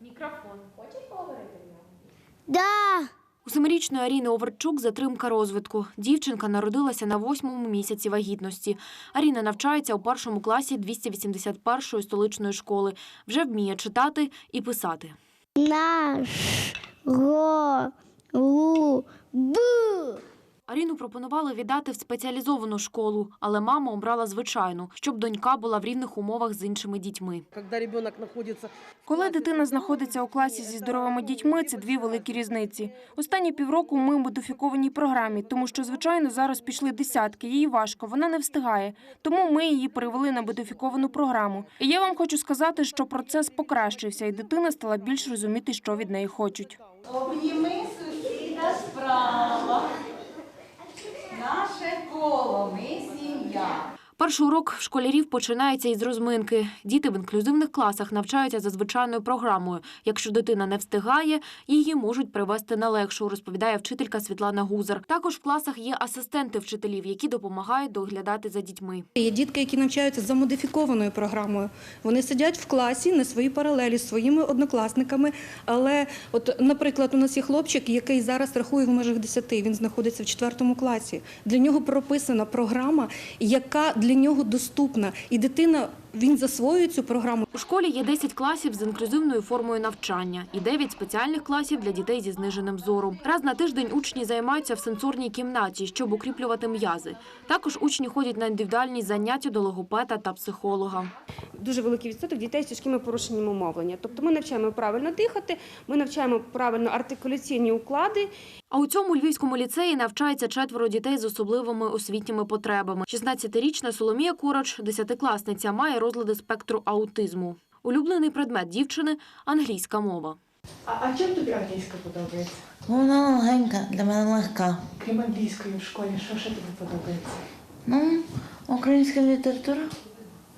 Мікрофон. Хочеш поговорити в нього? Да. У семирічної Аріни Оверчук затримка розвитку. Дівчинка народилася на восьмому місяці вагітності. Аріна навчається у першому класі 281-ї столичної школи. Вже вміє читати і писати. Наш го лу бу. Аріну пропонували віддати в спеціалізовану школу, але мама обрала звичайну, щоб донька була в рівних умовах з іншими дітьми. Когда ребенок находится Коли дитина знаходиться у класі зі здоровими дітьми, це дві великі різниці. Останні півроку ми у модифікованій програмі, тому що, звичайно, зараз пішли десятки. Їй важко, вона не встигає. Тому ми її перевели на модифіковану програму. І я вам хочу сказати, що процес покращився, і дитина стала більш розуміти, що від неї хочуть. Обніми сусіда справа. Коло, ми сім'я. Перший урок школярів починається із розминки. Діти в інклюзивних класах навчаються за звичайною програмою. Якщо дитина не встигає, її можуть привести на легшу, розповідає вчителька Світлана Гузар. Також в класах є асистенти вчителів, які допомагають доглядати за дітьми. Є дітки, які навчаються за модифікованою програмою. Вони сидять в класі на своїй паралелі з своїми однокласниками. Але, от, наприклад, у нас є хлопчик, який зараз рахує в межах 10, він знаходиться в 4 класі. Для нього прописана програма, яка для нього доступна. І дитина він засвоює цю програму. У школі є 10 класів з інклюзивною формою навчання і 9 спеціальних класів для дітей зі зниженим зором. Раз на тиждень учні займаються в сенсорній кімнаті, щоб укріплювати м'язи. Також учні ходять на індивідуальні заняття до логопеда та психолога. дуже великий відсоток дітей з тяжкими порушеннями мовлення. Тобто ми навчаємо правильно дихати, ми навчаємо правильно артикуляційні уклади. А у цьому львівському ліцеї навчається четверо дітей з особливими освітніми потребами. 16-річна Соломія Курач, десятикласниця, має розлади спектру аутизму. Улюблений предмет дівчини англійська мова. А, а чим тобі англійська подобається? Вона легенька, для мене легка. Крім англійської в школі, що ще тобі подобається? Ну, українська література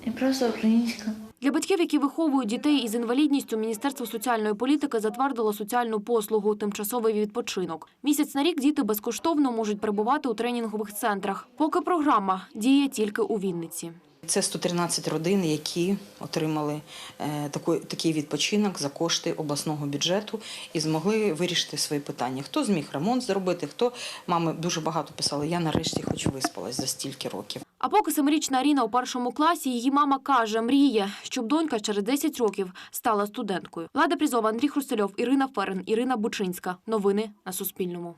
і просто українська. Для батьків, які виховують дітей із інвалідністю, Міністерство соціальної політики затвердило соціальну послугу тимчасовий відпочинок. Місяць на рік діти безкоштовно можуть перебувати у тренінгових центрах. Поки програма діє тільки у Вінниці. Це 113 родин, які отримали е, такий, відпочинок за кошти обласного бюджету і змогли вирішити свої питання. Хто зміг ремонт зробити, хто мами дуже багато писали. Я нарешті хоч виспалась за стільки років. А поки семирічна Аріна у першому класі, її мама каже, мріє, щоб донька через 10 років стала студенткою. Влада Прізова, Андрій Хрустельов, Ірина Ферен, Ірина Бучинська. Новини на Суспільному.